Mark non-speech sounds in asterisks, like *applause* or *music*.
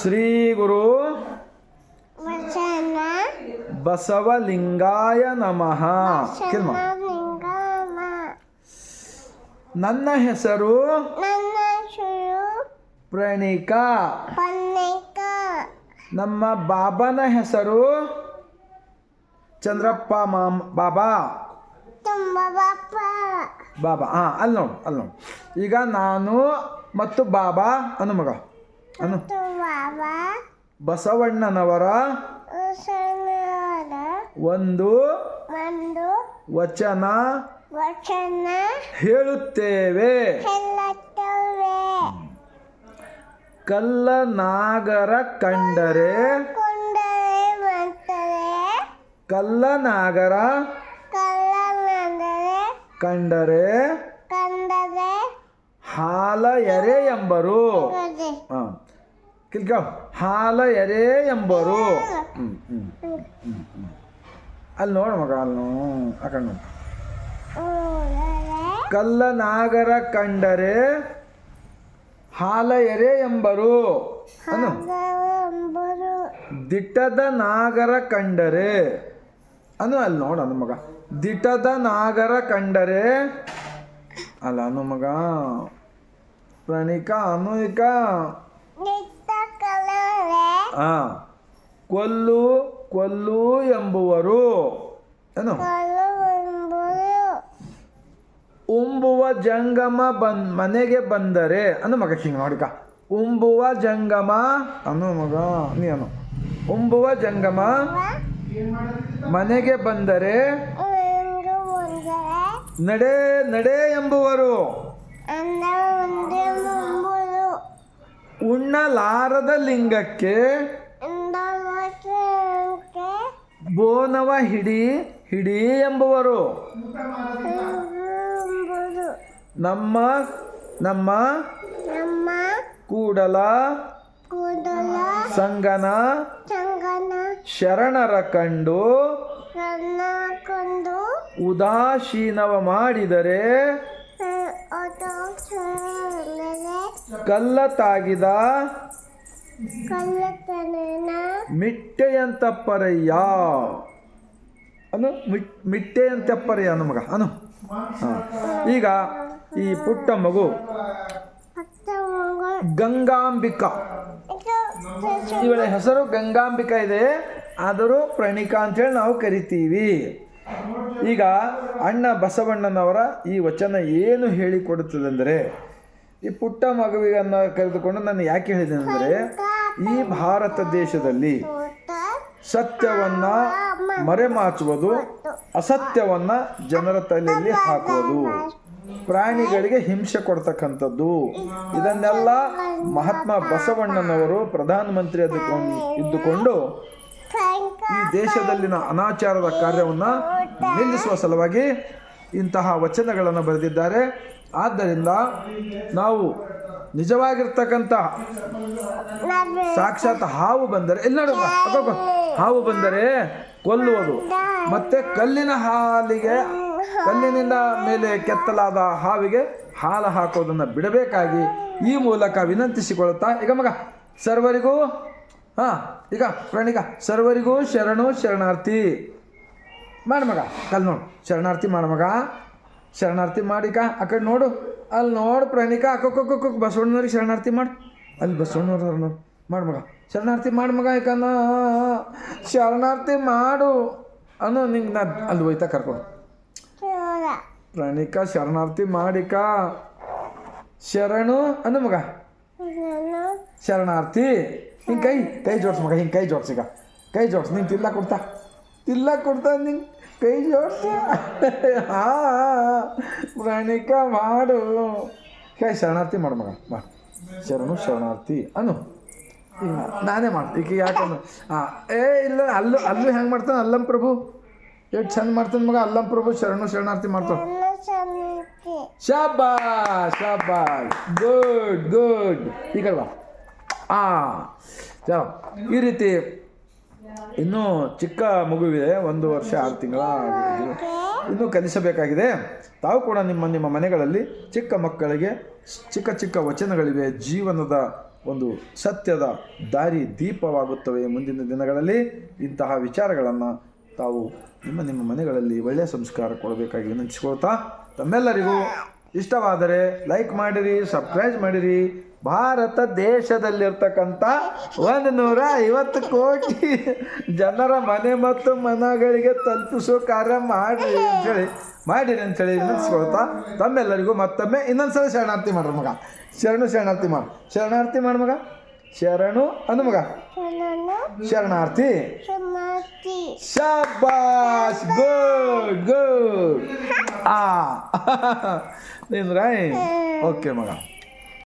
ಶ್ರೀ ಗುರು ಬಸವಲಿಂಗಾಯ ನಮಃ. ಕಿಲ್ಮ ನನ್ನ ಹೆಸರು ಪ್ರಣಿಕಾ. ನಮ್ಮ ಬಾಬನ ಹೆಸರು ಚಂದ್ರಪ್ಪ ಮಾಮ್ ಬಾಬಾ. ಬಾಬಾ. ಹಾಂ ಅಲ್ಲಿ ನೋಡು ಅಲ್ಲಿ ನೋಡು ಈಗ ನಾನು ಮತ್ತು ಬಾಬಾ ಅನ್ನು ಮಗ. ಅನು. ಬಸವಣ್ಣನವರ ಒಂದು ಒಂದು ವಚನ ವಚನ ಹೇಳುತ್ತೇವೆ. ಕಲ್ಲನಾಗರ ಕಲ್ಲ ನಾಗರ ಕಂಡರೆ ಕೊಂಡರೆ ಬರ್ತದೆ ಕಲ್ಲ ನಾಗರ ಕಂಡರೆ ಕಂಡರೆ. ಹಾಲ ಎರೆ ಎಂಬರು. ಕಿಲ್ಕ. ಹಾಲ ಎರೆ ಎಂಬರು. ಅಲ್ಲಿ ನೋಡು ಮಗ, ಅಲ್ಲಿ ನೋ ಕಲ್ಲ ನಾಗರ ಕಂಡರೆ ಹಾಲ ಎರೆ ಎಂಬರು. ಅನು ದಿಟ್ಟದ ನಾಗರ ಕಂಡರೆ. ಅನು ಅಲ್ಲಿ ನೋಡು ಅನು ಮಗ. ದಿಟ್ಟದ ನಾಗರ ಕಂಡರೆ. ಅಲ್ಲ ಅನು ಮಗ. ಪ್ರಣಿಕ ಅನು ಈಕ ನಿತ್ತ ಆ ಕೊಲ್ಲು ಕೊಲ್ಲು ಎಂಬುವರು. ಏನು? ಉಂಬುವ ಜಂಗಮ ಬನ್ ಮನೆಗೆ ಬಂದರೆ. ಅನು ಮಗ ಹಿಂಗೆ ನೋಡಿಕ ಉಂಬುವ ಜಂಗಮ ಅನು ಮಗ ನೀ ಅನು ಉಂಬುವ ಜಂಗಮ ಮನೆಗೆ ಬಂದರೆ ನಡೆ ನಡೆ ಎಂಬುವರು. ಉಣ್ಣಲಾರದ ಲಿಂಗಕ್ಕೆ ಬೋನವ ಹಿಡಿ ಹಿಡಿ ಎಂಬುವರು. ನಮ್ಮ ನಮ್ಮ ಕೂಡಲ ಸಂಗನ ಶರಣರ ಕಂಡು ಉದಾಸೀನವ ಮಾಡಿದರೆ ಕಲ್ಲ ತಾಗಿದ ಕಳ್ಳತನನ ಮಿಟ್ಟೆಯಂತಪ್ಪರಯ್ಯ ಅನು ಮಿಟ್ ಮಿಟ್ಟೆಯಂತಪ್ಪರಯ್ಯ ಅನು ಮಗ ಅನು. ಹಾಂ. ಈಗ ಈ ಪುಟ್ಟ ಮಗು ಗಂಗಾಂಬಿಕಾ. ಇವಳ ಹೆಸರು ಗಂಗಾಂಬಿಕಾ ಇದೆ ಆದರೂ ಪ್ರಣಿಕಾ ಅಂತೇಳಿ ನಾವು ಕರಿತೀವಿ. ಈಗ ಅಣ್ಣ ಬಸವಣ್ಣನವರ ಈ ವಚನ ಏನು ಹೇಳಿಕೊಡುತ್ತದೆಂದರೆ ಈ ಪುಟ್ಟ ಮಗುವಿಗನ್ನು ಕರೆದುಕೊಂಡು ನಾನು ಯಾಕೆ ಹೇಳಿದೆ ಅಂದರೆ ಈ ಭಾರತ ದೇಶದಲ್ಲಿ ಸತ್ಯವನ್ನ ಮರೆಮಾಚುವುದು ಅಸತ್ಯವನ್ನ ಜನರ ತಲೆಯಲ್ಲಿ ಹಾಕುವುದು. ಪ್ರಾಣಿಗಳಿಗೆ ಹಿಂಸೆ ಕೊಡ್ತಕ್ಕಂಥದ್ದು. ಇದನ್ನೆಲ್ಲ ಮಹಾತ್ಮ ಬಸವಣ್ಣನವರು ಪ್ರಧಾನಮಂತ್ರಿ ಮಂತ್ರಿ ಇದ್ದುಕೊಂಡು ಈ ದೇಶದಲ್ಲಿನ ಅನಾಚಾರದ ಕಾರ್ಯವನ್ನು ನಿಲ್ಲಿಸುವ ಸಲುವಾಗಿ ಇಂತಹ ವಚನಗಳನ್ನು ಬರೆದಿದ್ದಾರೆ. ಆದ್ದರಿಂದ ನಾವು ನಿಜವಾಗಿರ್ತಕ್ಕಂಥ ಸಾಕ್ಷಾತ್ ಹಾವು ಬಂದರೆ ಎಲ್ಲ ಹಾವು ಬಂದರೆ ಕೊಲ್ಲುವುದು. ಮತ್ತೆ ಕಲ್ಲಿನ ಹಾಲಿಗೆ ಕಲ್ಲಿನಿಂದ ಮೇಲೆ ಕೆತ್ತಲಾದ ಹಾವಿಗೆ ಹಾಲು ಹಾಕೋದನ್ನು ಬಿಡಬೇಕಾಗಿ ಈ ಮೂಲಕ ವಿನಂತಿಸಿಕೊಳ್ಳುತ್ತಾ ಈಗ ಮಗ ಸರ್ವರಿಗೂ ಹಾಂ ಈಗ ಪ್ರಣೀಗ ಸರ್ವರಿಗೂ ಶರಣು ಶರಣಾರ್ಥಿ. ಮಾಡು ಮಗ ಕಲ್ ನೋಡು ಶರಣಾರ್ಥಿ ಮಾಡು ಮಗ. ಶರಣಾರ್ಥಿ ಮಾಡಿಕ, ಆ ನೋಡು ಅಲ್ಲಿ ನೋಡು ಪ್ರಣೀಕ ಅಕ್ಕೊಕ್ಕೊಕ್ಕೊಕ್ ಬಸವಣ್ಣನವ್ರಿಗೆ ಶರಣಾರ್ಥಿ ಮಾಡಿ. ಅಲ್ಲಿ ಬಸವಣ್ಣವ್ರು ನೋಡು, ಮಾಡು ಮಗ. ಶರಣಾರ್ಥಿ ಮಾಡಿ ಮಗ ಯಾಕನ್ನ ಶರಣಾರ್ಥಿ ಮಾಡು ಅನ್ನೋ ನಿಂಗೆ ನಾ ಅಲ್ಲಿ ಹೋಯ್ತಾ ಕರ್ಕೊಂಡು ಪ್ರಣೀಕ, ಶರಣಾರ್ಥಿ ಮಾಡಿಕ. ಶರಣು ಅನ್ನು ಮಗ. ಶರಣಾರ್ಥಿ, ಹಿಂಗೆ ಕೈ ಕೈ ಜೋಡ್ಸು ಮಗ, ಹಿಂಗೆ ಕೈ ಜೋಡ್ಸಿಗ ಕೈ ಜೋಡ್ಸು, ನಿಂಗೆ ತಿಲ್ಲ ಕೊಡ್ತಾ. ತಿಲ್ಲ ಕೊಡ್ತಾ ನಿಂಗೆ. ಕೈ ಜೋಡ್ಸ ಹಾ ಪ್ರಯಾಣಿಕ ಮಾಡು. ಕೈ ಶರಣಾರ್ಥಿ ಮಾಡು ಮಗ, ಬಾ. ಶರಣು ಶರಣಾರ್ಥಿ ಅನು. ಈಗ ನಾನೇ ಮಾಡ್ತೀನಿ. ಈಗ ಯಾಕಂದ್ರೆ ಹಾಂ, ಏ, ಇಲ್ಲ, ಅಲ್ಲೂ ಅಲ್ಲೂ ಹೆಂಗೆ ಮಾಡ್ತಾನೆ? ಅಲ್ಲಂ ಪ್ರಭು. ಎಷ್ಟು ಚಂದ ಮಾಡ್ತಾನೆ ಮಗ, ಅಲ್ಲಂ ಪ್ರಭು, ಶರಣು ಶರಣಾರ್ಥಿ ಮಾಡ್ತಾನೆ. ಶಾಬಾ ಶಾಬಾ ಗುಡ್ ಗುಡ್. ಈಗಲ್ವಾ ಹಾಂ ಈ ರೀತಿ ಇನ್ನೂ ಚಿಕ್ಕ ಮಗುವಿದೆ, ಒಂದು ವರ್ಷ ಆರು ತಿಂಗಳ ಇನ್ನೂ ಕಲಿಸಬೇಕಾಗಿದೆ. ತಾವು ಕೂಡ ನಿಮ್ಮ ನಿಮ್ಮ ಮನೆಗಳಲ್ಲಿ ಚಿಕ್ಕ ಮಕ್ಕಳಿಗೆ ಚಿಕ್ಕ ಚಿಕ್ಕ ವಚನಗಳಿವೆ. ಜೀವನದ ಒಂದು ಸತ್ಯದ ದಾರಿ ದೀಪವಾಗುತ್ತವೆ ಮುಂದಿನ ದಿನಗಳಲ್ಲಿ. ಇಂತಹ ವಿಚಾರಗಳನ್ನು ತಾವು ನಿಮ್ಮ ನಿಮ್ಮ ಮನೆಗಳಲ್ಲಿ ಒಳ್ಳೆಯ ಸಂಸ್ಕಾರ ಕೊಡಬೇಕಾಗಿ ವಿನಂತಿಸ್ಕೊಳ್ತಾ ತಮ್ಮೆಲ್ಲರಿಗೂ ಇಷ್ಟವಾದರೆ ಲೈಕ್ ಮಾಡಿರಿ ಸಬ್ಸ್ಕ್ರೈಬ್ ಮಾಡಿರಿ. ಭಾರತ ದೇಶದಲ್ಲಿರ್ತಕ್ಕಂಥ ಒಂದು ನೂರ ಐವತ್ತು ಕೋಟಿ ಜನರ ಮನೆ ಮತ್ತು ಮನಗಳಿಗೆ ತಲುಪಿಸೋ ಕಾರ್ಯ ಮಾಡಿರಿ ಅಂತೇಳಿ ಮಾಡಿರಿ ಅಂತೇಳಿ ವಿನಂತಿಸ್ಕೊಳ್ತಾ ತಮ್ಮೆಲ್ಲರಿಗೂ ಮತ್ತೊಮ್ಮೆ ಇನ್ನೊಂದ್ಸಲ ಶರಣಾರ್ಥಿ ಮಾಡ್ರಿ ಮಗ. ಶರಣು ಶರಣಾರ್ಥಿ ಮಾಡು. ಶರಣಾರ್ಥಿ ಮಾಡು ಮಗ. ಶರಣು ಅಂದ ಮಗ. ಶರಣಾರ್ಥಿ. ಶಾಬಾಸ್ ಗುಡ್ ಗುಡ್. ಆ. *laughs* ನಿಂದ್ರಾಯ್. ಓಕೆ ಮಗ.